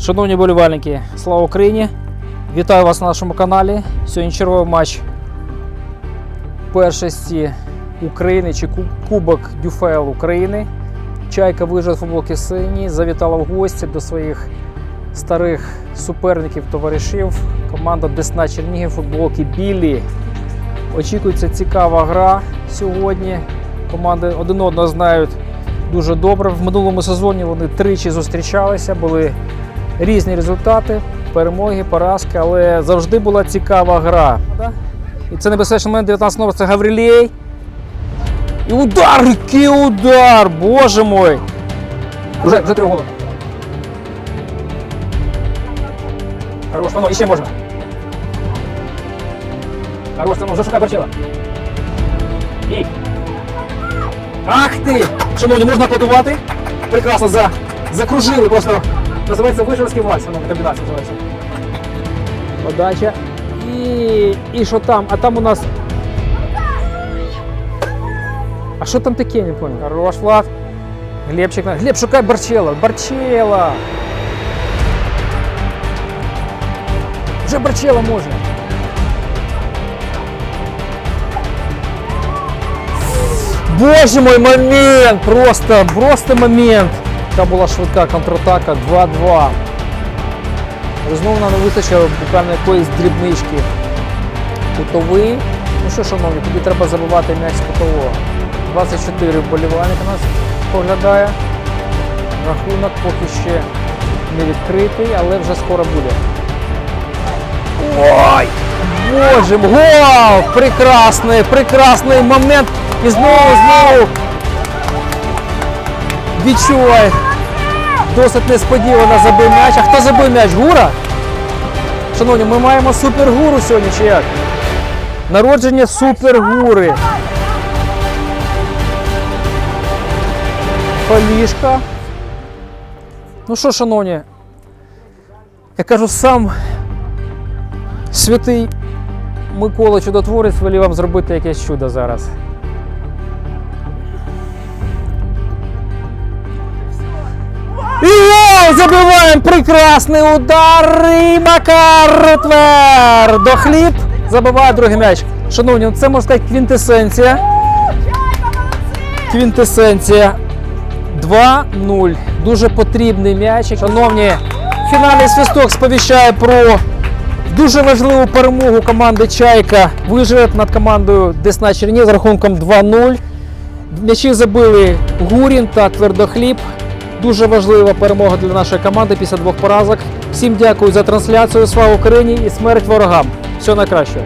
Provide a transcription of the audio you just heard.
Шановні болівальники, слава Україні! Вітаю вас на нашому каналі. Сьогодні черговий матч першості України чи Кубок Дюфел України. Чайка вижила футболки сині, завітала в гості до своїх старих суперників, товаришів. Команда Десна Чернігів, футболки білі. Очікується цікава гра сьогодні. Команди один одного знають дуже добре. В минулому сезоні вони тричі зустрічалися, були різні результати, перемоги, поразки, але завжди була цікава гра. І це небезпечний момент 19 номер, це Гаврилєй. І удар! Який удар! Боже мой! Уже, вже три гола. Хорош, воно, іще можна. Хорош, воно, вже шукай Барчела. І. Ах ти! Шановні, можна аплодувати? Прекрасно за... закружили просто. Називається вишерський вальс, воно комбінація називається. Подача. І, і що там? А там у нас. А що там таке, не понял? Хорош, Влад. Глебчик. на- Глеб, шукай Барчела. Барчела. Вже Барчела може. Боже мой, момент! Просто, просто момент. Така була швидка контратака 2-2. Знову нам не вистачило буквально якоїсь дрібнички. Кутовий. Ну що, шановні, тобі треба забивати м'яч з кутового. 24 вболівальника нас поглядає. Рахунок поки ще не відкритий, але вже скоро буде. Ой! Боже! Гол! Прекрасний, прекрасний момент. І знову, знову. Відчувай. Досить несподівано забив м'яч. А хто забив м'яч? Гура? Шановні, ми маємо супергуру сьогодні чи як? Народження супергури. Полішка. Ну що, шановні, я кажу, сам святий Микола Чудотворець велів вам зробити якесь чудо зараз. Забиваємо прекрасний удар і Макар Ротвер до хліб забиває другий м'яч. Шановні, ну це можна сказати квінтесенція. Квінтесенція 2-0. Дуже потрібний м'яч. Шановні, фінальний свисток сповіщає про дуже важливу перемогу команди Чайка. Вижив над командою Десна Чернігів з рахунком 2-0. М'ячі забили Гурін та Твердохліб. Дуже важлива перемога для нашої команди після двох поразок. Всім дякую за трансляцію. Слава Україні і смерть ворогам. Все на найкращого.